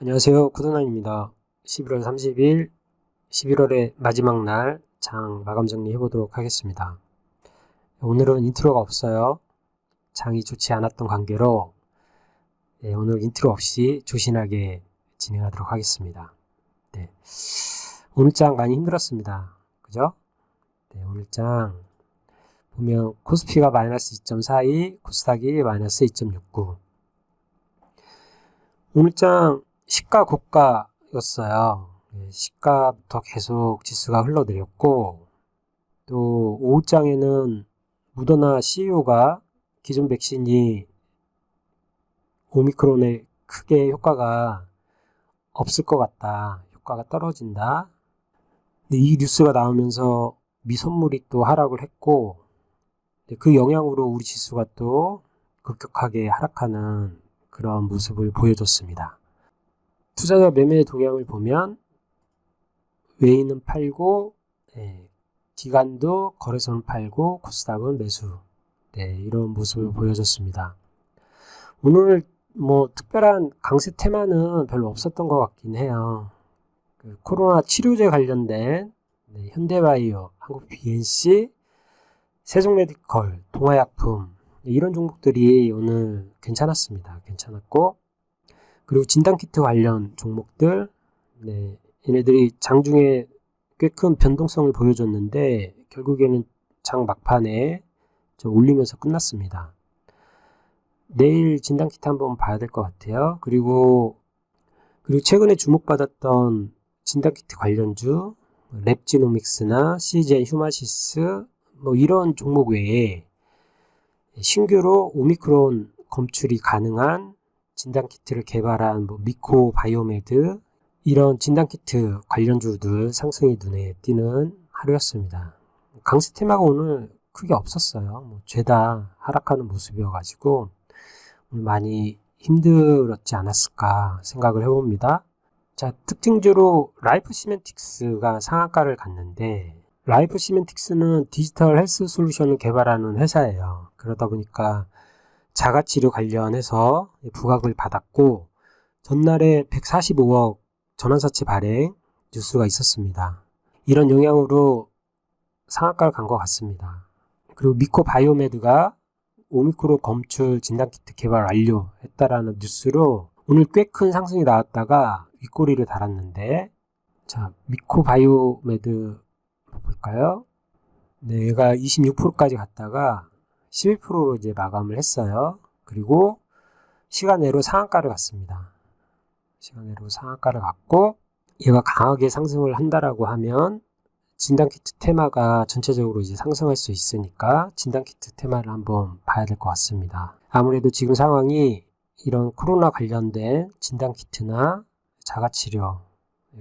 안녕하세요. 구도난입니다. 11월 30일, 11월의 마지막 날 장 마감 정리 해보도록 하겠습니다. 오늘은 인트로가 없어요. 장이 좋지 않았던 관계로 네, 오늘 인트로 없이 조신하게 진행하도록 하겠습니다. 네. 오늘 장 많이 힘들었습니다. 그죠? 네, 오늘 장 보면 코스피가 마이너스 2.42, 코스닥이 마이너스 2.69. 오늘 장 시가 고가였어요. 네, 시가부터 계속 지수가 흘러내렸고 또 오후장에는 무더나 CEO가 기존 백신이 오미크론에 크게 효과가 없을 것 같다. 효과가 떨어진다. 이 뉴스가 나오면서 미선물이 또 하락을 했고 네, 그 영향으로 우리 지수가 또 급격하게 하락하는 그런 모습을 보여줬습니다. 투자자 매매 동향을 보면 외인은 팔고 예, 기관도 거래소는 팔고 코스닥은 매수 네, 이런 모습을 보여줬습니다. 오늘 뭐 특별한 강세 테마는 별로 없었던 것 같긴 해요. 그 코로나 치료제 관련된 네, 현대바이오, 한국 BNC, 세종메디컬, 동아약품 네, 이런 종목들이 오늘 괜찮았습니다. 괜찮았고 그리고 진단키트 관련 종목들 네, 얘네들이 장중에 꽤 큰 변동성을 보여줬는데 결국에는 장 막판에 좀 올리면서 끝났습니다. 내일 진단키트 한번 봐야 될 것 같아요. 그리고 그리고 최근에 주목받았던 진단키트 관련주 랩지노믹스나 CGN 휴마시스 뭐 이런 종목 외에 신규로 오미크론 검출이 가능한 진단 키트를 개발한 뭐 미코 바이오메드 이런 진단 키트 관련주들 상승이 눈에 띄는 하루였습니다. 강세 테마가 오늘 크게 없었어요. 뭐 죄다 하락하는 모습이어가지고 많이 힘들었지 않았을까 생각을 해봅니다. 자, 특징주로 라이프 시멘틱스가 상한가를 갔는데 라이프 시멘틱스는 디지털 헬스 솔루션을 개발하는 회사예요. 그러다 보니까 자가치료 관련해서 부각을 받았고 전날에 145억 전환사채 발행 뉴스가 있었습니다. 이런 영향으로 상한가를 간 것 같습니다. 그리고 미코 바이오메드가 오미크로 검출 진단키트 개발 완료했다라는 뉴스로 오늘 꽤 큰 상승이 나왔다가 윗꼬리를 달았는데 자 미코 바이오메드 볼까요? 네, 얘가 26%까지 갔다가 11%로 이제 마감을 했어요. 그리고 시간내로 상한가를 갔습니다. 시간내로 상한가를 갔고 얘가 강하게 상승을 한다라고 하면 진단키트 테마가 전체적으로 이제 상승할 수 있으니까 진단키트 테마를 한번 봐야 될 것 같습니다. 아무래도 지금 상황이 이런 코로나 관련된 진단키트나 자가치료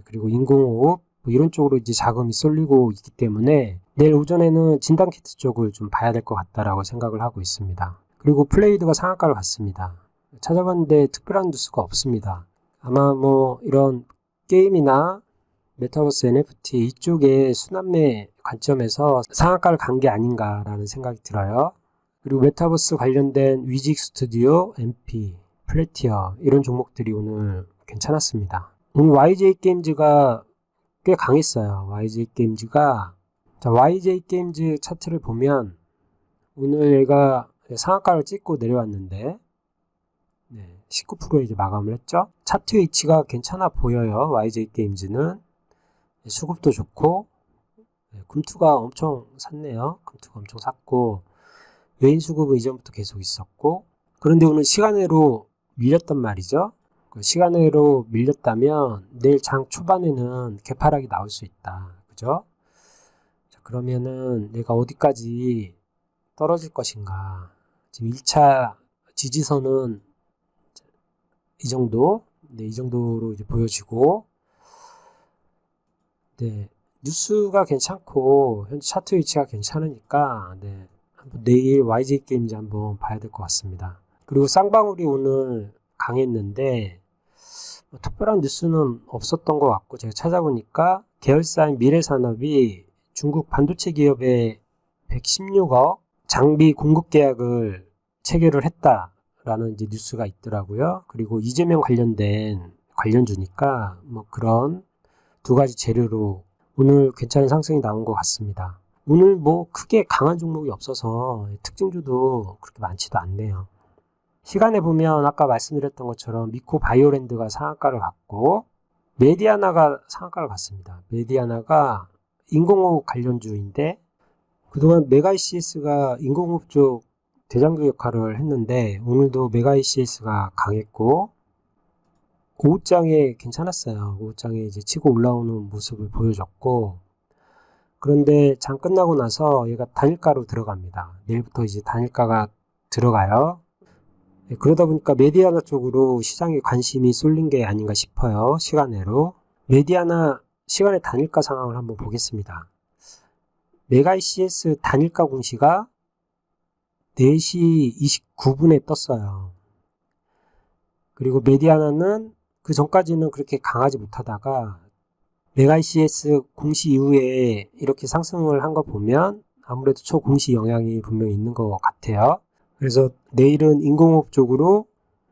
그리고 인공호흡 뭐 이런 쪽으로 이제 자금이 쏠리고 있기 때문에 내일 오전에는 진단키트 쪽을 좀 봐야 될 것 같다라고 생각을 하고 있습니다. 그리고 플레이드가 상한가를 갔습니다. 찾아봤는데 특별한 뉴스가 없습니다. 아마 뭐 이런 게임이나 메타버스 NFT 이쪽에 순환매 관점에서 상한가를 간 게 아닌가라는 생각이 들어요. 그리고 메타버스 관련된 위직 스튜디오, MP, 플래티어 이런 종목들이 오늘 괜찮았습니다. 오늘 YJ 게임즈가 꽤 강했어요. YJ 게임즈가 자, YJ 게임즈 차트를 보면 오늘 얘가 상한가를 찍고 내려왔는데 네, 19% 이제 마감을 했죠. 차트 위치가 괜찮아 보여요. YJ 게임즈는 네, 수급도 좋고 네, 금투가 엄청 샀네요. 금투가 엄청 샀고 외인 수급은 이전부터 계속 있었고 그런데 오늘 시간으로 밀렸단 말이죠. 그 시간으로 밀렸다면 내일 장 초반에는 개파락이 나올 수 있다. 그죠? 자, 그러면은 내가 어디까지 떨어질 것인가. 지금 1차 지지선은 이 정도, 네, 이 정도로 이제 보여지고, 네, 뉴스가 괜찮고, 현재 차트 위치가 괜찮으니까, 네, 한번 내일 YG 게임즈 한번 봐야 될 것 같습니다. 그리고 쌍방울이 오늘 강했는데, 뭐 특별한 뉴스는 없었던 것 같고, 제가 찾아보니까, 계열사인 미래산업이 중국 반도체 기업에 116억 장비 공급 계약을 체결을 했다라는 이제 뉴스가 있더라고요. 그리고 이재명 관련된 관련주니까 뭐 그런 두 가지 재료로 오늘 괜찮은 상승이 나온 것 같습니다. 오늘 뭐 크게 강한 종목이 없어서 특징주도 그렇게 많지도 않네요. 시간에 보면 아까 말씀드렸던 것처럼 미코 바이오랜드가 상한가를 갔고 메디아나가 상한가를 갔습니다. 메디아나가 인공호흡 관련주인데 그동안 메가이CS가 인공호흡 쪽 대장주 역할을 했는데 오늘도 메가이CS가 강했고 오후장에 괜찮았어요. 오후장에 이제 치고 올라오는 모습을 보여줬고 그런데 장 끝나고 나서 얘가 단일가로 들어갑니다. 내일부터 이제 단일가가 들어가요. 네, 그러다 보니까 메디아나 쪽으로 시장에 관심이 쏠린 게 아닌가 싶어요. 시간으로. 메디아나 시간의 단일가 상황을 한번 보겠습니다. 메가이CS 단일가 공시가 4시 29분에 떴어요. 그리고 메디아나는 그 전까지는 그렇게 강하지 못하다가 메가이CS 공시 이후에 이렇게 상승을 한 거 보면 아무래도 초공시 영향이 분명히 있는 것 같아요. 그래서 내일은 인공호흡 쪽으로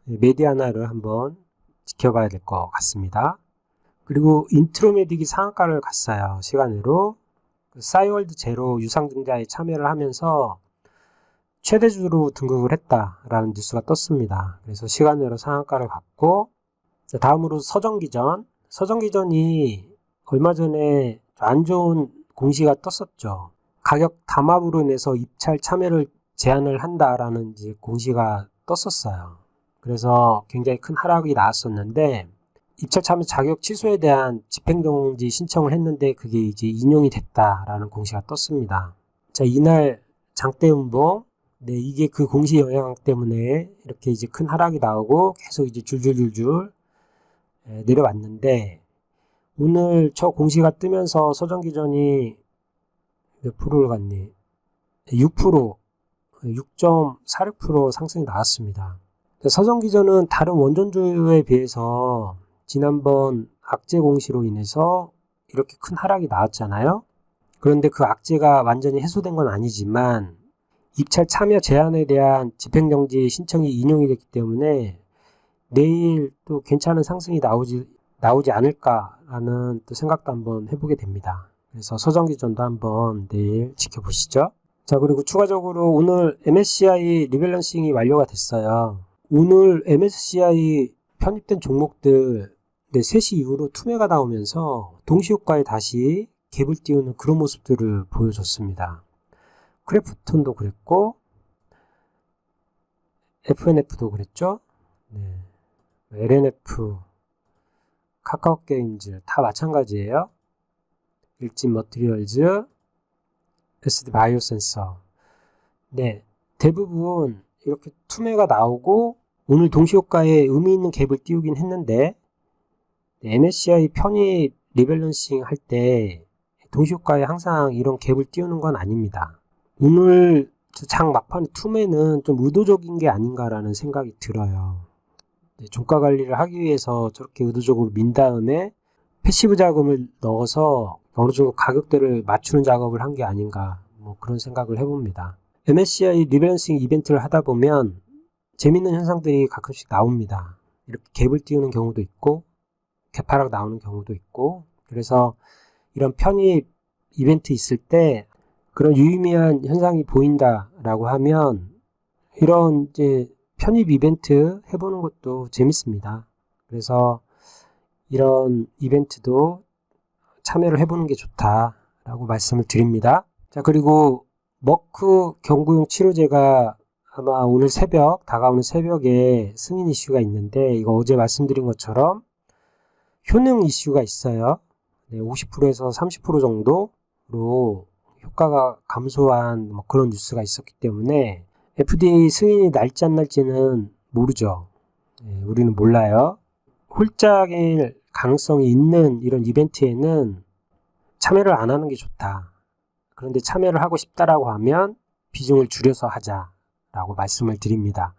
메디아나를 한번 지켜봐야 될 것 같습니다. 그리고 인트로메딕이 상한가를 갔어요. 시간으로. 싸이월드 제로 유상증자에 참여를 하면서 최대주로 등극을 했다라는 뉴스가 떴습니다. 그래서 시간으로 상한가를 갔고 다음으로 서정기전. 서정기전이 얼마 전에 안 좋은 공시가 떴었죠. 가격 담합으로 인해서 입찰 참여를 제한을 한다라는 이제 공시가 떴었어요. 그래서 굉장히 큰 하락이 나왔었는데 입찰 참여 자격 취소에 대한 집행정지 신청을 했는데 그게 이제 인용이 됐다라는 공시가 떴습니다. 자 이날 장대음봉 네 이게 그 공시 영향 때문에 이렇게 이제 큰 하락이 나오고 계속 이제 줄줄줄줄 예, 내려왔는데 오늘 저 공시가 뜨면서 서정기전이 몇 프로를 갔니? 6% 6.46% 상승이 나왔습니다. 서정 기전은 다른 원전주에 비해서 지난번 악재 공시로 인해서 이렇게 큰 하락이 나왔잖아요. 그런데 그 악재가 완전히 해소된 건 아니지만 입찰 참여 제한에 대한 집행정지 신청이 인용이 됐기 때문에 내일 또 괜찮은 상승이 나오지, 나오지 않을까라는 또 생각도 한번 해보게 됩니다. 그래서 서정기전도 한번 내일 지켜보시죠. 자, 그리고 추가적으로 오늘 MSCI 리밸런싱이 완료가 됐어요. 오늘 MSCI 편입된 종목들 네, 3시 이후로 투매가 나오면서 동시효과에 다시 갭을 띄우는 그런 모습들을 보여줬습니다. 크래프톤도 그랬고 FNF도 그랬죠. 네. LNF, 카카오게임즈 다 마찬가지예요. 일진 머티리얼즈, SD 바이오 센서. 네, 대부분 이렇게 투매가 나오고 오늘 동시효과에 의미 있는 갭을 띄우긴 했는데 MSCI 편입 리밸런싱 할 때 동시효과에 항상 이런 갭을 띄우는 건 아닙니다. 오늘 장 막판의 투매는 좀 의도적인 게 아닌가라는 생각이 들어요. 네, 종가 관리를 하기 위해서 저렇게 의도적으로 민 다음에 패시브 자금을 넣어서 어느 정도 가격대를 맞추는 작업을 한 게 아닌가 뭐 그런 생각을 해봅니다. MSCI 리밸런싱 이벤트를 하다 보면 재밌는 현상들이 가끔씩 나옵니다. 이렇게 갭을 띄우는 경우도 있고 개파락 나오는 경우도 있고 그래서 이런 편입 이벤트 있을 때 그런 유의미한 현상이 보인다라고 하면 이런 이제 편입 이벤트 해보는 것도 재밌습니다. 그래서 이런 이벤트도 참여를 해보는 게 좋다라고 말씀을 드립니다. 자, 그리고 머크 경구용 치료제가 아마 오늘 새벽, 다가오는 새벽에 승인 이슈가 있는데, 이거 어제 말씀드린 것처럼 효능 이슈가 있어요. 네, 50%에서 30% 정도로 효과가 감소한 뭐 그런 뉴스가 있었기 때문에 FDA 승인이 날지 안 날지는 모르죠. 네, 우리는 몰라요. 홀짝일 가능성이 있는 이런 이벤트에는 참여를 안 하는 게 좋다. 그런데 참여를 하고 싶다라고 하면 비중을 줄여서 하자라고 말씀을 드립니다.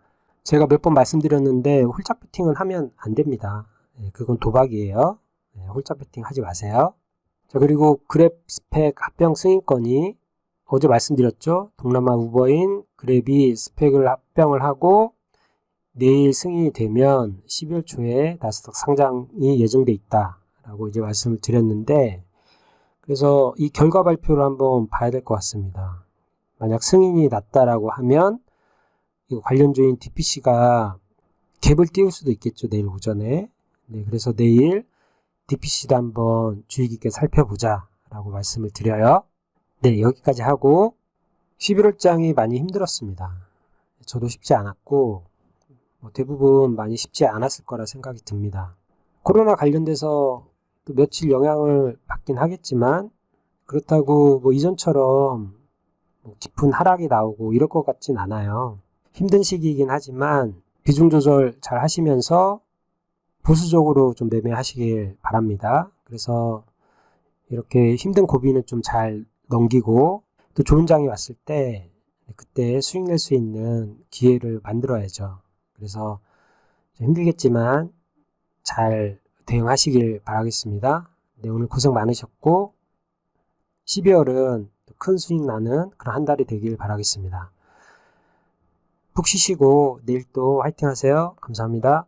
제가 몇 번 말씀드렸는데 홀짝 베팅은 하면 안 됩니다. 네, 그건 도박이에요. 네, 홀짝 베팅 하지 마세요. 자, 그리고 그랩 스펙 합병 승인권이 어제 말씀드렸죠. 동남아 우버인 그랩이 스펙을 합병을 하고 내일 승인이 되면 12월 초에 나스닥 상장이 예정돼 있다라고 이제 말씀을 드렸는데 그래서 이 결과 발표를 한번 봐야 될 것 같습니다. 만약 승인이 났다라고 하면 이거 관련주인 DPC가 갭을 띄울 수도 있겠죠 내일 오전에. 네, 그래서 내일 DPC도 한번 주의 깊게 살펴보자라고 말씀을 드려요. 네, 여기까지 하고 11월장이 많이 힘들었습니다. 저도 쉽지 않았고 뭐 대부분 많이 쉽지 않았을 거라 생각이 듭니다. 코로나 관련돼서 또 며칠 영향을 받긴 하겠지만 그렇다고 뭐 이전처럼 뭐 깊은 하락이 나오고 이럴 것 같진 않아요. 힘든 시기이긴 하지만 비중 조절 잘 하시면서 보수적으로 좀 매매하시길 바랍니다. 그래서 이렇게 힘든 고비는 좀 잘 넘기고 또 좋은 장이 왔을 때 그때 수익 낼 수 있는 기회를 만들어야죠. 그래서 좀 힘들겠지만 잘 대응하시길 바라겠습니다. 네, 오늘 고생 많으셨고 12월은 큰 수익 나는 그런 한 달이 되길 바라겠습니다. 푹 쉬시고 내일 또 화이팅 하세요. 감사합니다.